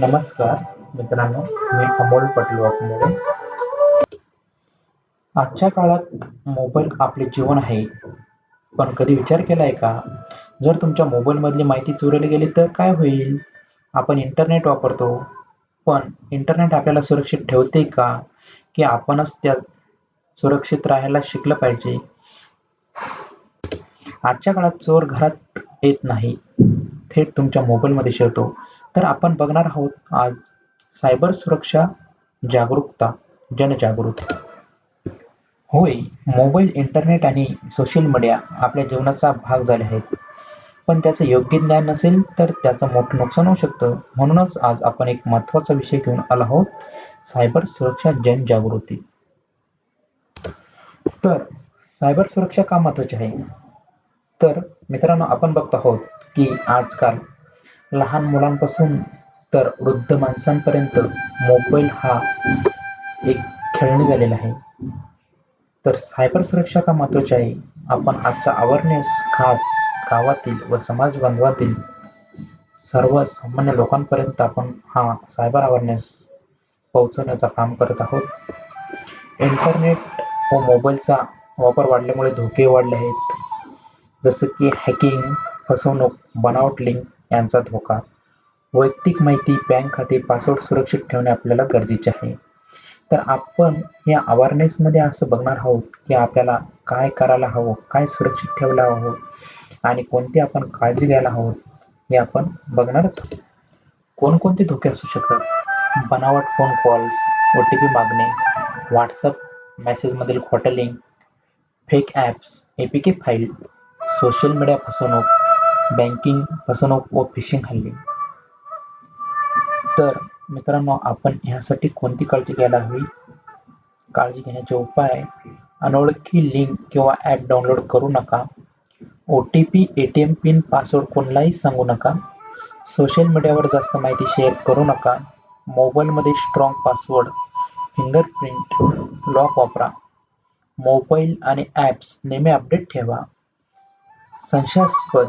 नमस्कार मित्रांनो मी अमोल पटेल वाघमोडे आजच्या काळात मोबाईल आपले जीवन आहे. पण कधी विचार केलाय का? जर तुमच्या मोबाईलमधली माहिती चोरली गेली तर काय होईल? आपण इंटरनेट वापरतो. पण इंटरनेट आपल्याला सुरक्षित ठेवते का? की आपणच त्यात सुरक्षित राहायला शिकलं पाहिजे? आजच्या काळात चोर घरात येत नाही. थेट तुमच्या मोबाईलमध्ये शिरतो. तर आपण बघणार आहोत आज सायबर सुरक्षा जागरूकता जनजागृती. होय मोबाईल इंटरनेट आणि सोशल मीडिया आपल्या जीवनाचा भाग झाले आहेत. पण त्याचं योग्य ज्ञान नसेल तर त्याचं मोठं नुकसान होऊ शकतं. म्हणूनच आज आपण एक महत्त्वाचा विषय घेऊन आलो आहोत सायबर सुरक्षा जनजागृती. तर सायबर सुरक्षा का महत्वाची आहे? तर मित्रांनो आपण बघत आहोत की आजकाल लहान मुलांपासून तर वृद्ध माणसांपर्यंत मोबाईल हा एक खेळणी झालेला आहे. तर सायबर सुरक्षा का महत्वाची आहे? आपण आजचा अवेअरनेस खास गावातील व समाज बांधवातील सर्व सामान्य लोकांपर्यंत आपण हा सायबर अवेअरनेस पोहोचवण्याचं काम करत आहोत. इंटरनेट व मोबाईलचा वापर वाढल्यामुळे धोके वाढले आहेत. जसं की हॅकिंग फसवणूक बनावट लिंक यांचा धोका. वैयक्तिक माहिती बँक खाते पासवर्ड सुरक्षित ठेवणे आपल्याला गरजेचे आहे. तर आपण या अवेअरनेसमध्ये असं बघणार आहोत की आपल्याला काय करायला हवं काय सुरक्षित ठेवायला हवं आणि कोणती आपण काळजी घ्यायला हवं हे आपण बघणारच कोणकोणते धोके असू शकतात? बनावट phone calls O T P मागणे व्हॉट्सअप मेसेजमधील खोटं link fake apps A P K file social media फसवणूक बँकिंग फसवणूक व फिशिंग हल्ले. तर मित्रांनो आपण ह्यासाठी कोणती काळजी घ्यायला हवी? काळजी घेण्याचे उपाय अनोळखी लिंक किंवा ॲप डाउनलोड करू नका. O T P A T M pin password कोणालाही सांगू नका. सोशल मीडियावर जास्त माहिती शेअर करू नका. मोबाईलमध्ये स्ट्रॉंग पासवर्ड फिंगरप्रिंट लॉक वापरा. मोबाईल आणि ॲप्स नेहमी अपडेट ठेवा. संशयास्पद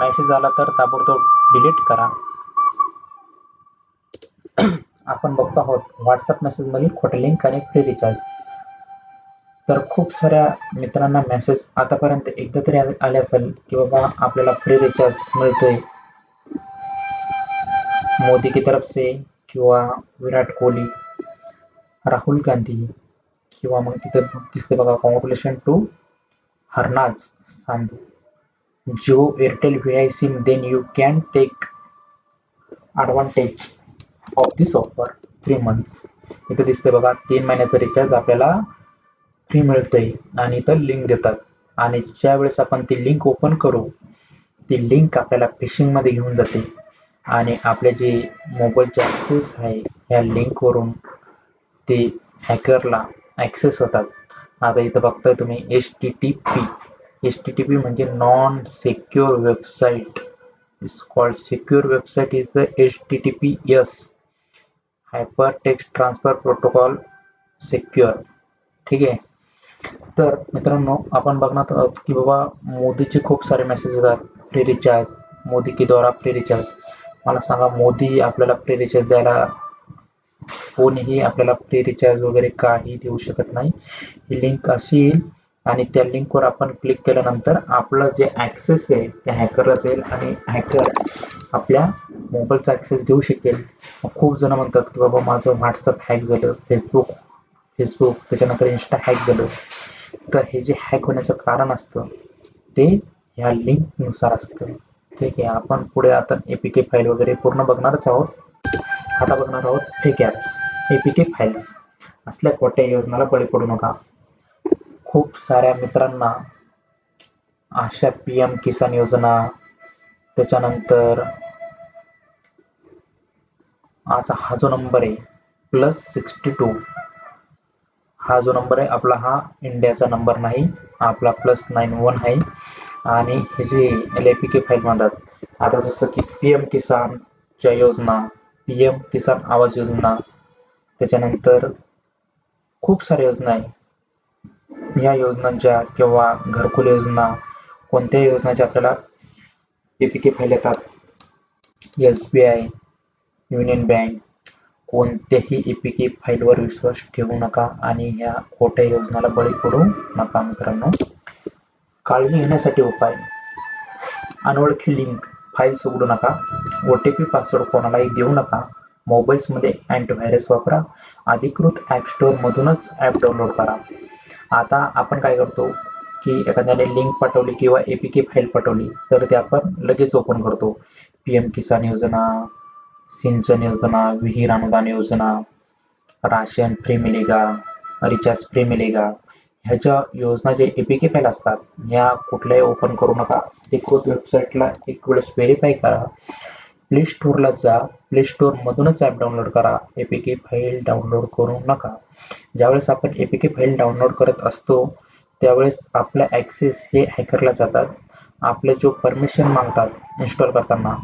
मेसेज आला तर ताबडतोब डिलीट करा. आपण बघतो आहोत व्हॉट्सअप मेसेजमधील खोटे लिंक आणि फ्री रिचार्ज तर खूप साऱ्या मित्रांना मेसेज आतापर्यंत एकदा तरी आले असेल की बाबा आपल्याला फ्री रिचार्ज मिळतोय. मोदी की तरफ से किंवा विराट कोहली राहुल गांधी किंवा मग तिथं दिसते बघा congratulation to Harnaaz Sandhu. Jio Airtel V I then then you can take of this offer offer three months इथं दिसते बघा तीन महिन्याचं रिचार्ज आपल्याला फ्री मिळतंय आणि इथं लिंक देतात. आणि ज्या वेळेस आपण ती लिंक ओपन करू ती लिंक आपल्याला फिशिंगमध्ये घेऊन जाते. आणि आपले जे मोबाईलचे ॲक्सेस आहे ह्या लिंकवरून ते हॅकरला ॲक्सेस होतात. आता इथं बघताय तुम्ही H T T P H T T P म्हणजे non secure website is called secure website is the H T T P S hyper text transfer protocol secure ठीक आहे? तर मित्रांनो आपण बघणार आहोत की बाबा मोदीचे खूप सारे मेसेज येतात. फ्री रिचार्ज मोदी की द्वारा फ्री रिचार्ज मला सांगा मोदी आपल्याला फ्री रिचार्ज द्यायला कोणीही आपल्याला फ्री रिचार्ज वगैरे काही देऊ शकत नाही. ही लिंक अशी येईल. आणि त्या लिंकवर आपण क्लिक केल्यानंतर आपलं जे ॲक्सेस आहे त्या हॅकरला जाईल आणि हॅकर आपल्या मोबाईलचा ॲक्सेस घेऊ शकेल. खूप जण म्हणतात की बाबा माझं व्हॉट्सअप हॅक झालं फेसबुक फेसबुक त्याच्यानंतर इन्स्टा हॅक झालं. तर हे जे हॅक होण्याचं कारण असतं ते ह्या लिंकनुसार असतं. ठीक आहे आपण पुढे आता ए पी के फाईल वगैरे पूर्ण बघणारच आहोत. आता बघणार आहोत fake apps A P K files असल्या खोट्या योजनाला बळी पडू नका. खूप साऱ्या मित्रांना अशा पी एम किसान योजना त्याच्यानंतर असा हा जो नंबर आहे प्लस सिक्स्टी टू हा जो नंबर आहे आपला हा इंडियाचा नंबर नाही आपला प्लस नाईन वन आहे. आणि हे जे L A P K file म्हणतात आता जसं की पी एम किसानच्या योजना पी एम किसान आवाज योजना त्याच्यानंतर खूप साऱ्या योजना आहे. या योजनांच्या किंवा घरकुल योजना कोणत्याही योजनाच्या आपल्याला ए फाईल येतात S B I union bank कोणत्याही एपीके फाईलवर विश्वास ठेवू नका आणि ह्या खोट्या योजनाला बळी पडू नका मित्रांनो. काळजी घेण्यासाठी उपाय. अनोळखी लिंक फाईल्स उघडू नका. ओ टी पी पासवर्ड कोणालाही देऊ नका. मोबाईल्समध्ये अँटीव्हायरस वापरा. अधिकृत ॲप स्टोअरमधूनच ॲप डाउनलोड करा. आता आपण काय करतो की एखाद्याने लिंक पाठवली किंवा ए पी के फाईल पाठवली तर ते आपण लगेच ओपन करतो. पी एम किसान योजना सिंचन योजना विहीर अनुदान योजना राशन फ्री मिलेगा रिचार्ज फ्री मिलेगा. ह्याच्या योजना जे ए पी के फाईल असतात ह्या कुठल्याही ओपन करू नका. अधिकृत वेबसाईटला एक वेळेस व्हेरीफाय करा. प्ले स्टोअरला जा. प्ले स्टोअरमधूनच ॲप डाउनलोड करा. A P K file download करू नका. ज्यावेळेस आपण A P K file download करत असतो त्यावेळेस आपला ॲक्सेस हे हॅकरला जातात. आपले जो परमिशन मागतात इन्स्टॉल करताना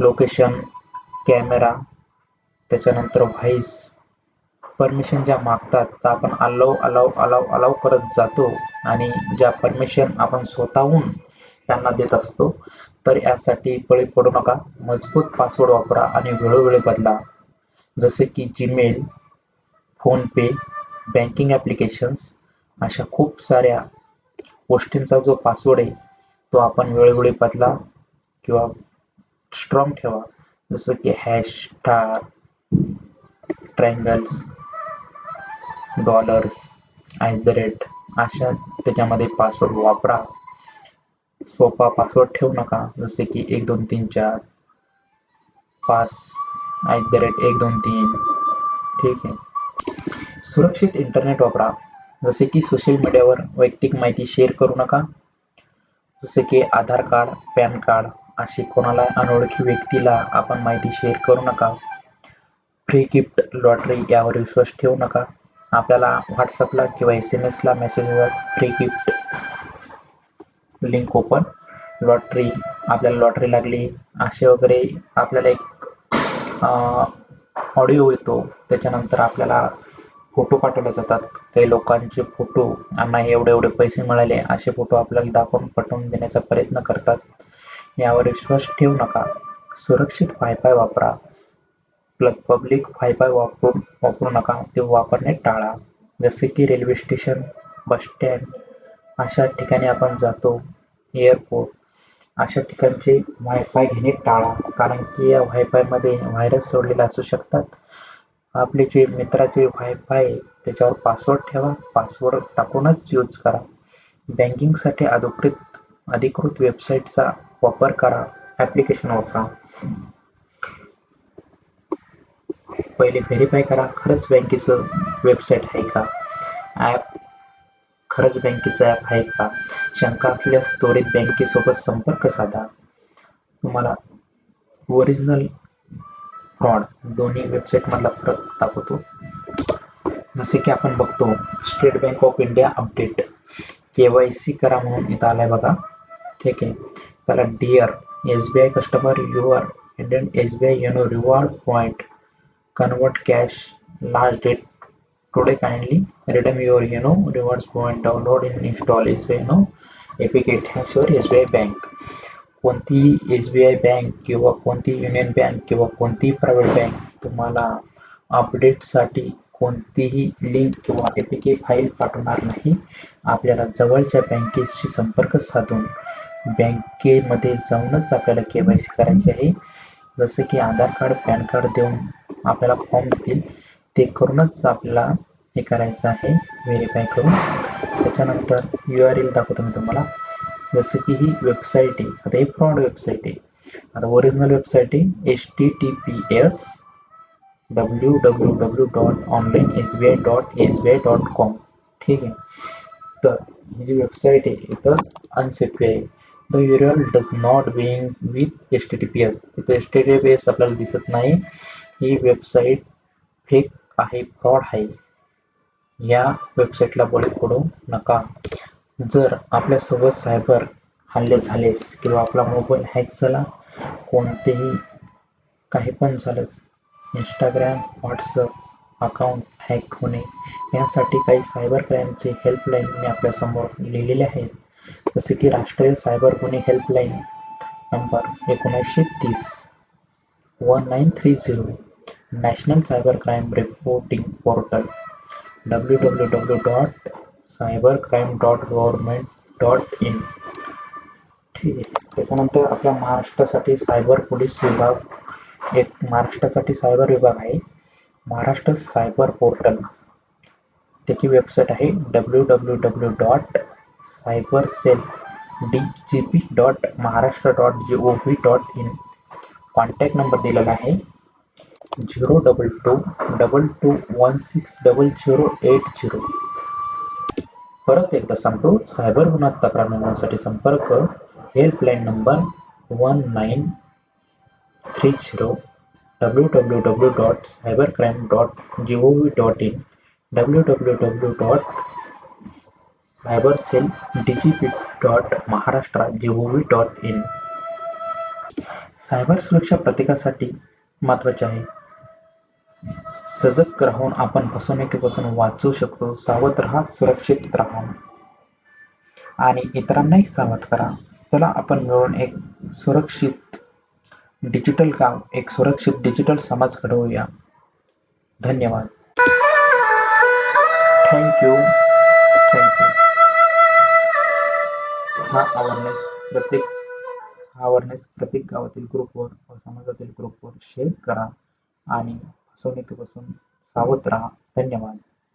लोकेशन कॅमेरा त्याच्यानंतर व्हॉईस परमिशन ज्या मागतात तर आपण अलाव अलाव अलाव अलाव करत जातो आणि ज्या परमिशन आपण स्वतःहून त्यांना देत असतो तर यासाठी बळी पडू नका. मजबूत पासवर्ड वापरा आणि वेळोवेळी बदला. जसे की जीमेल फोनपे बँकिंग ॲप्लिकेशन्स अशा खूप साऱ्या गोष्टींचा जो पासवर्ड आहे तो आपण वेळोवेळी बदला किंवा स्ट्रॉंग ठेवा. जसं की hash star triangles dollars at the rate अशा त्याच्यामध्ये पासवर्ड वापरा. सोपा पासवर्ड ठेवू नका. जसे की एक दोन तीन चार पास ॲट द रेट एक दोन तीन. ठीक आहे. सुरक्षित इंटरनेट वापरा. जसे की सोशल मीडियावर वैयक्तिक माहिती शेअर करू नका. जसे की आधार कार्ड पॅन कार्ड अशी कोणाला अनोळखी व्यक्तीला आपण माहिती शेअर करू नका. फ्री गिफ्ट लॉटरी यावर विश्वास ठेवू नका. आपल्याला व्हॉट्सअपला किंवा एस एम एसला मेसेजवर free gift link open lottery आपल्याला लॉटरी लागली. असे वगैरे आपल्याला एक ऑडिओ येतो त्याच्यानंतर आपल्याला फोटो पाठवले जातात. काही लोकांचे फोटो आणि एवढे एवढे पैसे मिळाले असे फोटो आपल्याला दाखवून पटवून देण्याचा प्रयत्न करतात. यावर विश्वास ठेवू नका. सुरक्षित वायफाय वापरा. प्लग पब्लिक वायफाय वापरून वापरू नका. ते वापरणे टाळा. जसे की रेल्वे स्टेशन बस स्टँड अशा ठिकाणी आपण जातो. एअरपोर्ट अशा ठिकाणचे वायफाय घेणे टाळा कारण की या वायफायमध्ये व्हायरस सोडलेले असू शकतात. आपले जे मित्राचे वायफाय त्याच्यावर पासवर्ड ठेवा पासवर्ड टाकूनच यूज करा. बँकिंगसाठी अधिकृत अधिकृत वेबसाईटचा वापर करा ॲप्लिकेशन वापरा. पहिले व्हेरीफाय करा खरंच बँकेचं वेबसाईट आहे का? ॲप खरंच बँकेचं ॲप आहे का? शंका असल्यास त्वरित बँकेसोबत संपर्क साधा. तुम्हाला ओरिजिनल फ्रॉड दोन्ही वेबसाईटमधला फरक दाखवतो. जसे की आपण बघतो State Bank of India update. K Y C करा म्हणून इथं आलाय बघा. ठीक आहे. त्याला dear S B I customer your Indian S B I YONO reward point convert cash last date today kindly redeem your you know rewards download in and S B you know एपिकेट hash your S B I bank कोणतीही S B I bank किंवा कोणती union bank किंवा कोणतीही private bank तुम्हाला अपडेटसाठी कोणतीही link किंवा ए P K file पाठवणार नाही आपल्याला जवळच्या बँकेशी संपर्क साधून बँकेमध्ये जाऊनच आपल्याला के वाय सी करायची आहे. जसं की आधार कार्ड पॅन कार्ड देऊन आपल्याला फॉर्म देतील. ते करूनच आपल्याला हे करायचं आहे. व्हेरीफाय करून. त्याच्यानंतर यू आर एल दाखवतो मी तुम्हाला. जसं की ही वेबसाईट आहे. आता ही फ्रॉड वेबसाईट आहे. आता ओरिजिनल वेबसाईट आहे. H T T P S W W W dot online S B I dot S B I dot com ठीक आहे. तर ही जी वेबसाईट आहे इथं अनसेफ्यू आहे. The URL does not being with H T T P S इथं H T T P S आपल्याला दिसत नाही. ही वेबसाईट फेक आहे फ्रॉड आहे. या वेबसाईटला बळी पडू नका. जर आपल्यासोबत सायबर हल्ले झालेस किंवा आपला मोबाईल हॅक झाला कोणतेही काही पण झालंच इंस्टाग्राम व्हॉट्सअप अकाउंट हॅक होणे यासाठी काही सायबर क्राईमचे हेल्पलाईन मी आपल्यासमोर लिहिलेले आहेत जसे की राष्ट्रीय सायबर गुन्हे हेल्पलाईन नंबर एकोणीसशे तीस. One nine three zero national cyber crime reporting portal W W W dot cyber crime dot government dot in ठीक आहे. त्याच्यानंतर आपल्या महाराष्ट्रासाठी सायबर पोलीस विभाग एक महाराष्ट्रासाठी सायबर विभाग आहे. महाराष्ट्र सायबर पोर्टल त्याची वेबसाईट आहे W W W dot cyber cell D G P dot Maharashtra dot G O V dot in contact number दिलेला आहे. Zero double two double two one six double zero eight zero परत एकदा सांगतो cyber गुन्ह्यात तक्रार नोंदवण्यासाठी संपर्क helpline number one nine three zero W W W dot cyber crime dot G O V dot in W W W dot cyber cell D G P dot Maharashtra G O V dot in cyber सुरक्षा प्रत्येकासाठी महत्त्वाचे आहे सजग राहून आपण फसवणुकीपासून वाचू शकतो. सावध राहा सुरक्षित राहा. आणि इतरांनाही सावध करा. चला आपण मिळून एक सुरक्षित डिजिटल गाव एक सुरक्षित डिजिटल समाज घडवूया. धन्यवाद. थँक्यू थँक्यू हा अवेअरनेस प्रत्येक हा अवेअरनेस प्रत्येक गावातील ग्रुपवर व समाजातील ग्रुपवर शेअर करा. आणि फसवणुकीपासून सावध राहा. धन्यवाद.